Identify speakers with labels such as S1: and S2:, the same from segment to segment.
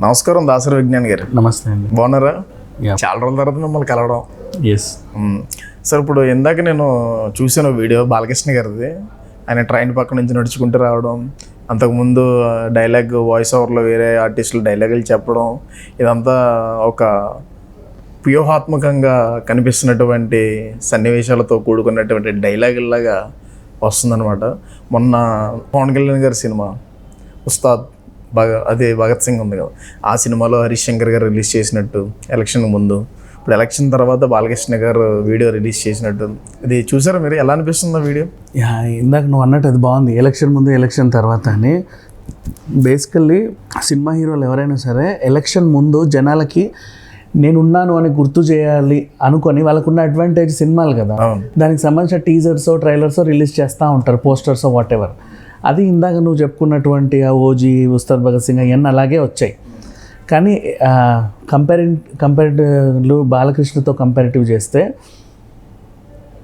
S1: నమస్కారం దాసరి విజ్ఞాన్ గారు.
S2: నమస్తే అండి.
S1: బాగున్నారా. చాలా రోజుల తర్వాత మిమ్మల్ని కలవడం.
S2: ఎస్.
S1: సార్ ఇప్పుడు ఇందాక నేను చూసాను వీడియో బాలకృష్ణ గారిది. ఆయన ట్రైన్ పక్క నుంచి నడుచుకుంటూ రావడం అంతకుముందు డైలాగ్ వాయిస్ ఓవర్లో వేరే ఆర్టిస్టులు డైలాగులు చెప్పడం ఇదంతా ఒక వ్యూహాత్మకంగా కనిపిస్తున్నటువంటి సన్నివేశాలతో కూడుకున్నటువంటి డైలాగుల్లాగా వస్తుందన్నమాట. మొన్న పవన్ కళ్యాణ్ గారి సినిమా ఉస్తాద్ భగ అదే భగత్ సింగ్ ఉంది కదా. ఆ సినిమాలో హరీష్ శంకర్ గారు రిలీజ్ చేసినట్టు ఎలక్షన్ ముందు. ఇప్పుడు ఎలక్షన్ తర్వాత బాలకృష్ణ గారు వీడియో రిలీజ్ చేసినట్టు. ఇది చూసారా మీరు? ఎలా అనిపిస్తుంది వీడియో?
S2: ఇందాక నువ్వు అన్నట్టు అది బాగుంది. ఎలక్షన్ ముందు ఎలక్షన్ తర్వాత అని. బేసికల్లీ సినిమా హీరోలు ఎవరైనా సరే ఎలక్షన్ ముందు జనాలకి నేనున్నాను అని గుర్తు చేయాలి అనుకొని వాళ్ళకున్న అడ్వాంటేజ్ సినిమాలు కదా. దానికి సంబంధించిన టీజర్స్ ట్రైలర్స్ రిలీజ్ చేస్తూ ఉంటారు పోస్టర్స్ వాట్ ఎవర్ అది ఇందాక నువ్వు చెప్పుకున్నటువంటి ఆ ఓజీ ఉస్తాద్ భగత్ సింగ్ అవన్నీ అలాగే వచ్చాయి. కానీ కంపారి కంపారిటివ్లు బాలకృష్ణతో కంపారిటివ్ చేస్తే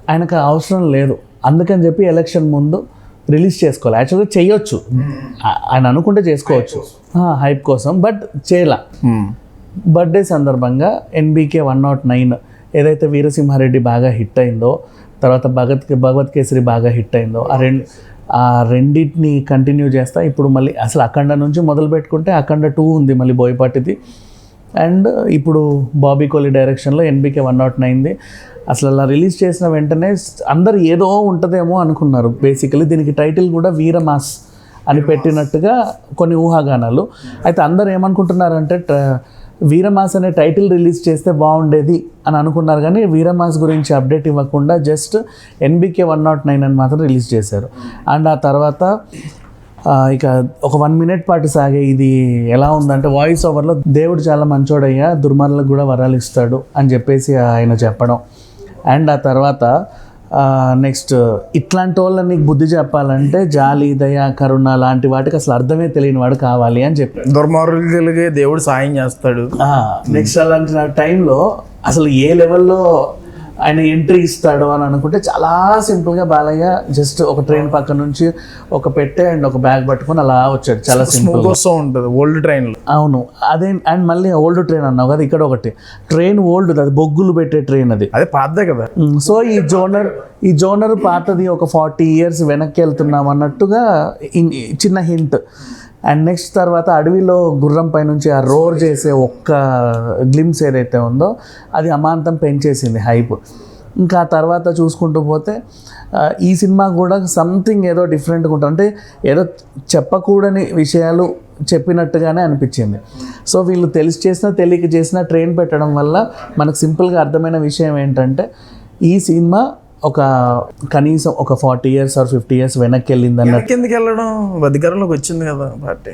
S2: ఆయనకు అవసరం లేదు. అందుకని చెప్పి ఎలక్షన్ ముందు రిలీజ్ చేసుకోవాలి. యాక్చువల్గా చేయొచ్చు. ఆ- ఆయన అనుకుంటే చేసుకోవచ్చు. హైప్ కోసం. బట్ చేయలా.
S1: మ్మ్.
S2: బర్త్డే సందర్భంగా ఎన్బీకే వన్ నాట్ నైన్ ఏదైతే వీరసింహారెడ్డి బాగా హిట్ అయిందో తర్వాత భగత్ భగవత్ కేసరి బాగా హిట్ అయిందో ఆ రెండు ఆ రెండింటిని కంటిన్యూ చేస్తా. ఇప్పుడు మళ్ళీ అసలు అఖండ నుంచి మొదలు పెట్టుకుంటే అఖండ టూ ఉంది మళ్ళీ బోయపాటిది. అండ్ ఇప్పుడు బాబీ కోహ్లీ డైరెక్షన్లో ఎన్బీకే వన్ నాట్ నైన్ది అసలు అలా రిలీజ్ చేసిన వెంటనే అందరు ఏదో ఉంటుందేమో అనుకున్నారు. బేసికలీ దీనికి టైటిల్ కూడా వీరమాస్ అని పెట్టినట్టుగా కొన్ని ఊహాగానాలు. అయితే అందరు ఏమనుకుంటున్నారంటే వీరమాస్ అనే టైటిల్ రిలీజ్ చేస్తే బాగుండేది అని అనుకున్నారు కానీ వీరమాస్ గురించి అప్డేట్ ఇవ్వకుండా just NBK one nought nine అని మాత్రం రిలీజ్ చేశారు. అండ్ ఆ తర్వాత ఇక ఒక వన్ మినిట్ పాటు సాగే ఇది ఎలా ఉందంటే వాయిస్ ఓవర్లో దేవుడు చాలా మంచోడయ్యా దుర్మార్లకు కూడా వరాలు ఇస్తాడు అని చెప్పేసి ఆయన చెప్పడం. అండ్ ఆ తర్వాత నెక్స్ట్ ఇట్లాంటి వాళ్ళని నీకు బుద్ధి చెప్పాలంటే జాలి దయ కరుణ లాంటి వాటికి అసలు అర్థమే తెలియని వాడు కావాలి అని చెప్పాడు
S1: దుర్మార్గులకి దేవుడు సాయం చేస్తాడు.
S2: నెక్స్ట్ అలాంటి నా టైంలో అసలు ఏ లెవెల్లో ఆయన ఎంట్రీ ఇస్తాడు అని అనుకుంటే చాలా సింపుల్గా బాలయ్య జస్ట్ ఒక ట్రైన్ పక్క నుంచి ఒక పెట్టె అండ్ ఒక బ్యాగ్ పట్టుకొని అలా వచ్చాడు. చాలా సింపుల్
S1: ఉంటుంది ఓల్డ్ ట్రైన్లో
S2: అవును. అదే అండ్ మళ్ళీ ఓల్డ్ ట్రైన్ అన్నావు కదా ఇక్కడ ఒకటి. ట్రైన్ ఓల్డ్ అది బొగ్గులు పెట్టే ట్రైన్ అది.
S1: అదే పాతదే కదా.
S2: సో ఈ జోనర్ ఈ జోనర్ పాతది ఒక ఫార్టీ ఇయర్స్ వెనక్కి వెళ్తున్నాం అన్నట్టుగా చిన్న హింట్. అండ్ నెక్స్ట్ తర్వాత అడవిలో గుర్రం పైనుంచి ఆ రోర్ చేసే ఒక్క గ్లిమ్స్ ఏదైతే ఉందో అది అమాంతం పెంచేసింది హైప్ ఇంకా తర్వాత చూసుకుంటూ పోతే ఈ సినిమా కూడా సంథింగ్ ఏదో డిఫరెంట్గా ఉంటుంది. అంటే ఏదో చెప్పకూడని విషయాలు చెప్పినట్టుగానే అనిపించింది. సో వీళ్ళు తెలిసి చేసినా తెలియక చేసినా ట్రైన్ పెట్టడం వల్ల మనకు సింపుల్గా అర్థమైన విషయం ఏంటంటే ఈ సినిమా ఒక కనీసం ఒక forty years or fifty years వెనక్కి వెళ్ళింది అన్న
S1: కిందకి వెళ్ళడం అధికారంలోకి వచ్చింది కదా పార్టీ.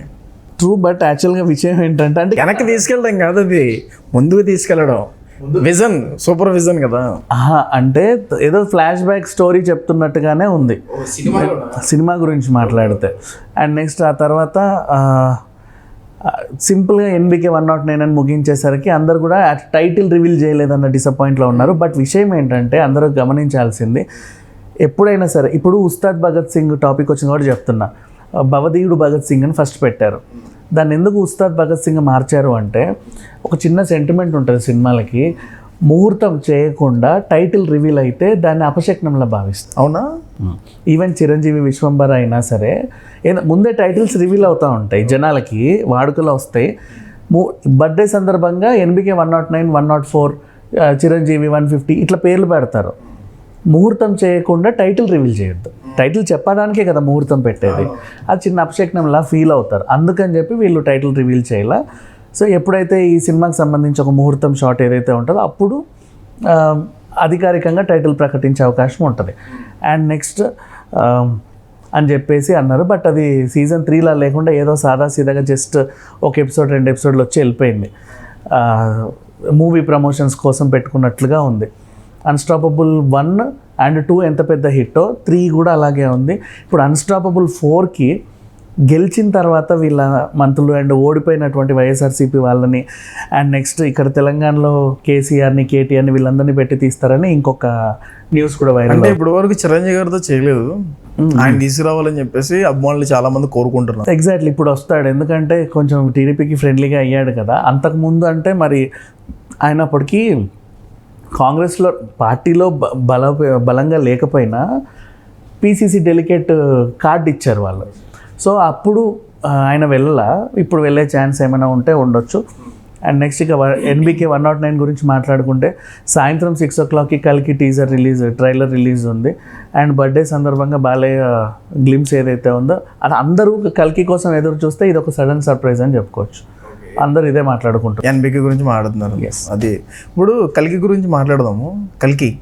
S2: ట్రూ బట్ యాక్చువల్గా విషయం ఏంటంటే అంటే
S1: వెనక్కి తీసుకెళ్ళడం కాదు అది. ముందుకు తీసుకెళ్ళడం. విజన్ సూపర్ విజన్ కదా.
S2: ఆహా, అంటే ఏదో ఫ్లాష్ బ్యాక్ స్టోరీ చెప్తున్నట్టుగానే ఉంది. సినిమా గురించి మాట్లాడితే. అండ్ నెక్స్ట్ ఆ తర్వాత సింపుల్గా ఎన్బికే వన్ నాట్ నైన్ అని ముగించేసరికి అందరు కూడా ఆ టైటిల్ రివీల్ చేయలేదన్న డిసప్పాయింట్లో ఉన్నారు. బట్ విషయం ఏంటంటే అందరూ గమనించాల్సింది ఎప్పుడైనా సరే ఇప్పుడు ఉస్తాద్ భగత్ సింగ్ టాపిక్ వచ్చిన కూడా చెప్తున్నా. Uh, భవదీయుడు భగత్ సింగ్ అని ఫస్ట్ పెట్టారు. దాన్ని ఎందుకు ఉస్తాద్ భగత్ సింగ్ మార్చారు అంటే ఒక చిన్న సెంటిమెంట్ ఉంటుంది సినిమాలకి. ముహూర్తం చేయకుండా టైటిల్ రివీల్ అయితే దాన్ని అపశక్నంలా భావిస్తారు
S1: అవునా?
S2: ఈవెన్ చిరంజీవి విశ్వంబర అయినా సరే ఏదో ముందే టైటిల్స్ రివీల్ అవుతూ ఉంటాయి జనాలకి వాడుకలో వస్తాయి. బర్త్డే సందర్భంగా NBK one nought nine one nought four Chiranjeevi one fifty ఇట్లా పేర్లు పెడతారు. ముహూర్తం చేయకుండా టైటిల్ రివీల్ చేయొద్దు. టైటిల్ చెప్పడానికే కదా ముహూర్తం పెట్టేది. అది చిన్న అపశక్నంలా ఫీల్ అవుతారు. అందుకని చెప్పి వీళ్ళు టైటిల్ రివీల్ చేయాల. సో ఎప్పుడైతే ఈ సినిమాకి సంబంధించి ఒక ముహూర్తం షాట్ ఏదైతే ఉంటుందో అప్పుడు అధికారికంగా టైటిల్ ప్రకటించే అవకాశం ఉంటుంది. అండ్ నెక్స్ట్ అని చెప్పేసి అన్నారు. బట్ అది సీజన్ త్రీలా లేకుండా ఏదో సాదా సీదాగా జస్ట్ ఒక ఎపిసోడ్ రెండు ఎపిసోడ్లు వచ్చి వెళ్ళిపోయింది. మూవీ ప్రమోషన్స్ కోసం పెట్టుకున్నట్లుగా ఉంది. అన్స్టాపబుల్ వన్ అండ్ టూ ఎంత పెద్ద హిట్టో త్రీ కూడా అలాగే ఉంది. ఇప్పుడు అన్స్టాపబుల్ ఫోర్కి గెలిచిన తర్వాత వీళ్ళ మంత్రులు అండ్ ఓడిపోయినటువంటి వైఎస్ఆర్సీపీ వాళ్ళని అండ్ నెక్స్ట్ ఇక్కడ తెలంగాణలో కేసీఆర్ని కేటీఆర్ని వీళ్ళందరినీ పెట్టి తీస్తారని ఇంకొక న్యూస్ కూడా వైరల్
S1: అంటే ఇప్పటి వరకు చిరంజీవి గారితో చేయలేదు. ఆయన తీసుకురావాలని చెప్పేసి అభిమానులు చాలా మంది కోరుకుంటున్నారు.
S2: ఎగ్జాక్ట్లీ ఇప్పుడు వస్తాడు. ఎందుకంటే కొంచెం టీడీపీకి ఫ్రెండ్లీగా అయ్యాడు కదా. అంతకుముందు అంటే మరి అయినప్పటికీ కాంగ్రెస్లో పార్టీలో బల బలంగా లేకపోయినా పీసీసీ డెలికేట్ కార్డు ఇచ్చారు వాళ్ళు. సో అప్పుడు ఆయన వెళ్ళలా. ఇప్పుడు వెళ్ళే ఛాన్స్ ఏమైనా ఉంటే ఉండొచ్చు. అండ్ నెక్స్ట్ ఇక ఎన్బీకే వన్ నాట్ నైన్ గురించి మాట్లాడుకుంటే సాయంత్రం సిక్స్ ఓ క్లాక్కి కలికి టీజర్ రిలీజ్ ట్రైలర్ రిలీజ్ ఉంది. అండ్ బర్త్డే సందర్భంగా బాలయ్య గ్లిమ్స్ ఏదైతే ఉందో అది అందరూ కల్కి కోసం ఎదురు చూస్తే ఇది ఒక సడన్ సర్ప్రైజ్ అని చెప్పుకోవచ్చు. అందరూ ఇదే మాట్లాడుకుంటారు.
S1: ఎన్బికి గురించి మాట్లాడుతున్నారు. అది ఇప్పుడు కల్కి గురించి మాట్లాడదాము. కల్కి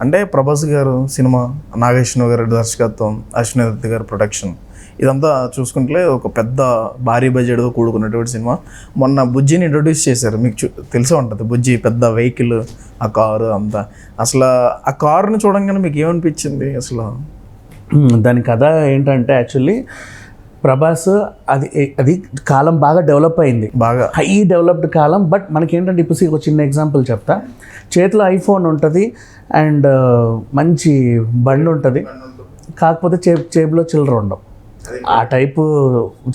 S1: అంటే ప్రభాస్ గారు సినిమా నాగేశ్వర గారి దర్శకత్వం అశ్విని దత్ గారి ప్రొడక్షన్ ఇదంతా చూసుకుంటే ఒక పెద్ద భారీ బడ్జెట్తో కూడుకున్నటువంటి సినిమా. మొన్న బుజ్జిని ఇంట్రొడ్యూస్ చేశారు. మీకు తెలిసే ఉంటుంది. బుజ్జి పెద్ద వెహికల్ ఆ కారు అంతా. అసలు ఆ కారుని చూడంగానే మీకు ఏమనిపించింది అసలు.
S2: దాని కథ ఏంటంటే యాక్చువల్లీ ప్రభాస్ అది అది కాలం బాగా డెవలప్ అయింది.
S1: బాగా.
S2: హై డెవలప్డ్ కాలం బట్ మనకేంటంటే ఇప్పుడు ఒక చిన్న ఎగ్జాంపుల్ చెప్తా. చేతిలో ఐఫోన్ ఉంటుంది అండ్ మంచి బండి ఉంటుంది. కాకపోతే చే చేతిలో చిల్లర ఉండవు. ఆ టైపు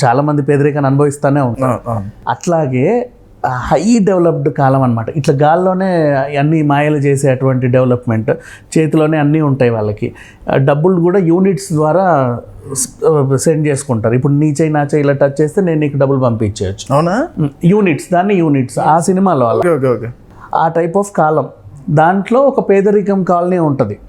S2: చాలామంది పేదరికాన్ని అనుభవిస్తూనే ఉంటారు. అట్లాగే హై డెవలప్డ్ కాలం అనమాట ఇట్లా గాల్లోనే అన్ని మాయలు చేసే అటువంటి డెవలప్మెంట్ చేతిలోనే అన్నీ ఉంటాయి వాళ్ళకి. డబ్బులు కూడా యూనిట్స్ ద్వారా సెండ్ చేసుకుంటారు. ఇప్పుడు నీ చేయి నా చేయి ఇలా టచ్ చేస్తే నేను నీకు డబ్బులు పంపించేయచ్చు.
S1: అవునా?
S2: యూనిట్స్ దాన్ని యూనిట్స్ ఆ సినిమాలో అలా.
S1: ఓకే.
S2: ఆ టైప్ ఆఫ్ కాలం. దాంట్లో ఒక పేదరికం కాలనీ ఉంటుంది.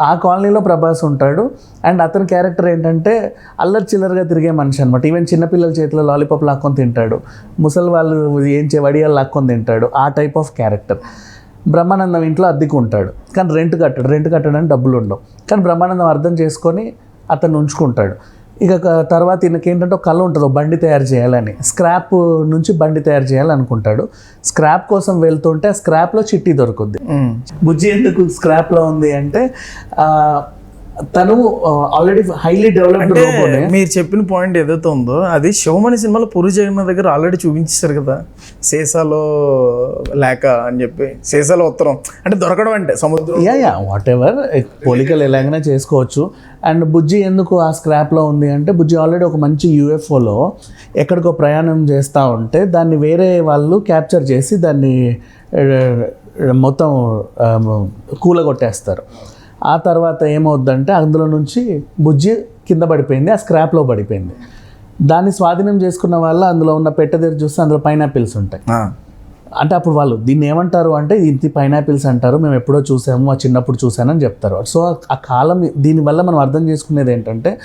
S2: ఆ కాలనీలో ప్రభాస్ ఉంటాడు. అండ్ అతని క్యారెక్టర్ ఏంటంటే అల్లరి చిల్లరగా తిరిగే మనిషి అనమాట ఈవెన్ చిన్నపిల్లల చేతిలో లాలీపాప్ లాక్కొని తింటాడు. ముసలి వాళ్ళు ఏం చే వడియాలు లాక్కొని తింటాడు. ఆ టైప్ ఆఫ్ క్యారెక్టర్ బ్రహ్మానందం ఇంట్లో అద్దెకు ఉంటాడు. కానీ రెంట్ కట్టడు. రెంట్ కట్టడానికి డబ్బులు ఉండవు. కానీ బ్రహ్మానందం అర్థం చేసుకొని అతను ఉంచుకుంటాడు. ఇక తర్వాత ఈయనకి ఏంటంటే కళ ఉంటుంది బండి తయారు చేయాలని. స్క్రాప్ నుంచి బండి తయారు చేయాలనుకుంటాడు. స్క్రాప్ కోసం వెళ్తుంటే ఆ స్క్రాప్లో చిట్టి దొరుకుద్ది. బుజ్జి ఎందుకు స్క్రాప్లో ఉంది అంటే తను ఆల్రెడీ హైలీ డెవలప్డ్
S1: మీరు చెప్పిన పాయింట్ ఏదైతే ఉందో అది శివమణి సినిమాలో పూరి జగన్నాథ్ దగ్గర ఆల్రెడీ చూపించేశారు కదా. సీసాలో లేక అని చెప్పి సీసాలో ఉత్తరం. అంటే దొరకడం అంటే సముద్రం.
S2: యా యా వాట్ ఎవర్ పోలికలు ఎలాగైనా చేసుకోవచ్చు. అండ్ బుజ్జి ఎందుకు ఆ స్క్రాప్లో ఉంది అంటే బుజ్జి ఆల్రెడీ ఒక మంచి యూఎఫ్ఓలో ఎక్కడికో ప్రయాణం చేస్తూ ఉంటే దాన్ని వేరే వాళ్ళు క్యాప్చర్ చేసి దాన్ని మొత్తం కూలగొట్టేస్తారు. ఆ తర్వాత ఏమవుద్దంటే అందులో నుంచి బుజ్జి కింద పడిపోయింది ఆ స్క్రాప్లో పడిపోయింది. దాన్ని స్వాధీనం చేసుకున్న వాళ్ళు అందులో ఉన్న పెట్టె చూస్తే అందులో పైనాపిల్స్ ఉంటాయి. అంటే అప్పుడు వాళ్ళు దీన్ని ఏమంటారు అంటే ఇది పైనాపిల్స్ అంటారు మేము ఎప్పుడో చూసాము మా చిన్నప్పుడు చూసానని చెప్తారు. సో ఆ కాలం దీనివల్ల మనం అర్థం చేసుకునేది ఏంటంటే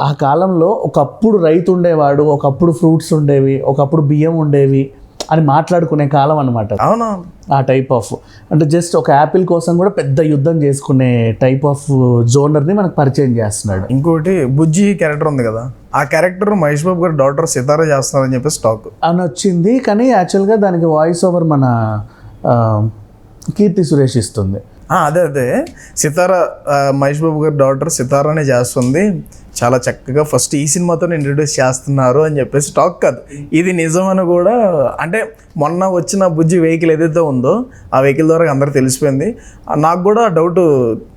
S2: ఆ కాలంలో ఒకప్పుడు రైతు ఉండేవాడు ఒకప్పుడు ఫ్రూట్స్ ఉండేవి ఒకప్పుడు బియ్యం ఉండేవి అని మాట్లాడుకునే కాలం అనమాట
S1: అవునా?
S2: ఆ టైప్ ఆఫ్ అంటే జస్ట్ ఒక యాపిల్ కోసం కూడా పెద్ద యుద్ధం చేసుకునే టైప్ ఆఫ్ జోనర్ని మనకు పరిచయం చేస్తున్నాడు.
S1: ఇంకోటి బుజ్జి క్యారెక్టర్ ఉంది కదా ఆ క్యారెక్టర్ మహేష్ బాబు గారి డాక్టర్ సితారా చేస్తున్నారని చెప్పి స్టాక్
S2: అని వచ్చింది కానీ యాక్చువల్గా దానికి వాయిస్ ఓవర్ మన కీర్తి సురేష్ ఇస్తుంది.
S1: అదే అదే. సితారా మహేష్ బాబు గారి డాక్టర్ సితారానే చేస్తుంది. చాలా చక్కగా ఫస్ట్ ఈ సినిమాతో ఇంట్రడ్యూస్ చేస్తున్నారు అని చెప్పేసి టాక్ కాదు. ఇది నిజమని కూడా అంటే మొన్న వచ్చిన బుజ్జి వెహికల్ ఏదైతే ఉందో ఆ వెహికల్ ద్వారా అందరికి తెలిసిపోయింది. నాకు కూడా డౌట్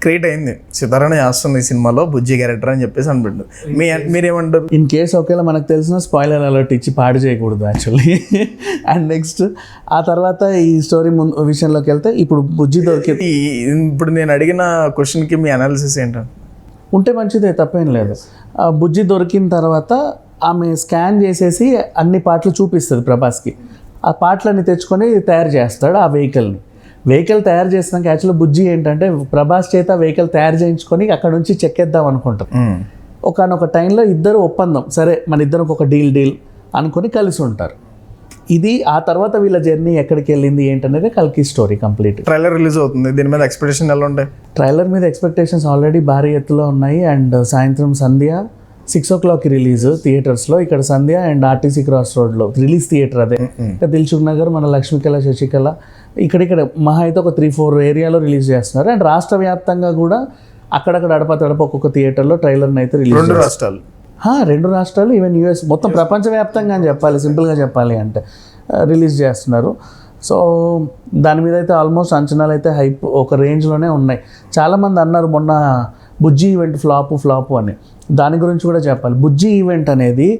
S1: క్రియేట్ అయింది. సితారానే చేస్తుంది ఈ సినిమాలో బుజ్జి క్యారెక్టర్ అని చెప్పేసి అనిపిండు మీ మీరేమంటారు?
S2: ఇన్ కేస్ ఒకేలా మనకు తెలిసిన స్పాయిలర్ అలర్ట్ ఇచ్చి పాడు చేయకూడదు యాక్చువల్లీ అండ్ నెక్స్ట్ ఆ తర్వాత ఈ స్టోరీ ముందు విషయంలోకి వెళ్తే ఇప్పుడు బుజ్జి దొరికి
S1: ఇప్పుడు నేను అడిగిన క్వశ్చన్కి మీ అనాలిసిస్ ఏంటంటే?
S2: ఉంటే మంచిదే తప్పేం లేదు. ఆ బుజ్జి దొరికిన తర్వాత ఆమె స్కాన్ చేసేసి అన్ని పాటలు చూపిస్తుంది ప్రభాస్కి. ఆ పాటలన్నీ తెచ్చుకొని తయారు చేస్తాడు ఆ వెహికల్ని. వెహికల్ తయారు చేసినాక యాక్చువల్లీ బుజ్జి ఏంటంటే ప్రభాస్ చేత వెహికల్ తయారు చేయించుకొని అక్కడ నుంచి చెక్కేద్దాం అనుకుంటుంది. ఒకనొక టైంలో ఇద్దరు ఒప్పందం సరే మన ఇద్దరికి ఒక డీల్ డీల్ అనుకొని కలిసి ఉంటారు. ఇది ఆ తర్వాత వీళ్ళ జర్నీ ఎక్కడికి వెళ్ళింది ఏంటనేది కల్కి స్టోరీ కంప్లీట్
S1: ట్రైలర్ రిలీజ్ అవుతుంది. దీని మీద ఎక్స్పెక్టేషన్ ఎలా ఉంటాయి?
S2: ట్రైలర్ మీద ఎక్స్పెక్టేషన్స్ ఆల్రెడీ భారీ ఎత్తులో ఉన్నాయి. అండ్ సాయంత్రం సంధ్య సిక్స్ ఓ క్లాక్కి రిలీజ్ థియేటర్స్లో ఇక్కడ సంధ్య అండ్ ఆర్టీసీ క్రాస్ రోడ్లో రిలీజ్ థియేటర్ అదే. ఇంకా దిల్చుక్ నగర్ మన లక్ష్మీకళ శశికళ. ఇక్కడిక్కడ మహా అయితే ఒక త్రీ ఫోర్ ఏరియాలో రిలీజ్ చేస్తున్నారు. అండ్ రాష్ట్ర వ్యాప్తంగా కూడా అక్కడక్కడ అడప తడప ఒక్కొక్క థియేటర్లో ట్రైలర్ని అయితే రిలీజ్
S1: రెండు రాష్ట్రాలు.
S2: రెండు రాష్ట్రాలు ఈవెన్ యూఎస్ మొత్తం ప్రపంచవ్యాప్తంగా అని చెప్పాలి సింపుల్గా చెప్పాలి అంటే రిలీజ్ చేస్తున్నారు. సో దాని మీద అయితే ఆల్మోస్ట్ అంచనాలు అయితే హైప్ ఒక రేంజ్లోనే ఉన్నాయి. చాలామంది అన్నారు మొన్న బుజ్జి ఈవెంట్ ఫ్లాప్ ఫ్లాప్ అని. దాని గురించి కూడా చెప్పాలి. బుజ్జి ఈవెంట్ అనేది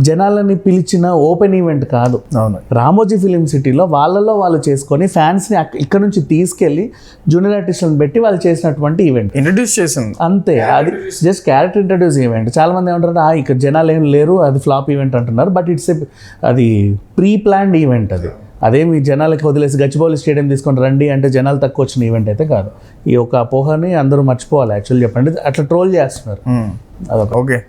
S2: జనాలని పిలిచిన ఓపెన్ ఈవెంట్ కాదు.
S1: అవును.
S2: రామోజీ ఫిలిం సిటీలో వాళ్ళలో వాళ్ళు చేసుకొని ఫ్యాన్స్ని ఇక్కడ నుంచి తీసుకెళ్ళి జూనియర్ ఆర్టిస్టులను పెట్టి వాళ్ళు చేసినటువంటి ఈవెంట్.
S1: ఇంట్రడ్యూస్ చేసింది.
S2: అంతే. అది జస్ట్ క్యారెక్టర్ ఇంట్రడ్యూస్ ఈవెంట్. చాలా మంది ఏమంటారు "ఆ, ఇక్కడ జనాలు ఏం లేరు అది ఫ్లాప్ ఈవెంట్ అంటున్నారు. బట్ ఇట్స్ ఏ అది ప్రీ ప్లాన్డ్ ఈవెంట్ అది. అదేమి జనాలకి వదిలేసి గచ్చిబౌలి స్టేడియం తీసుకొని రండి అంటే జనాలు తక్కువ వచ్చిన ఈవెంట్ అయితే కాదు. ఈ యొక్క అపోహని అందరూ మర్చిపోవాలి యాక్చువల్ చెప్పండి. అట్లా ట్రోల్ చేస్తున్నారు.
S1: ఓకే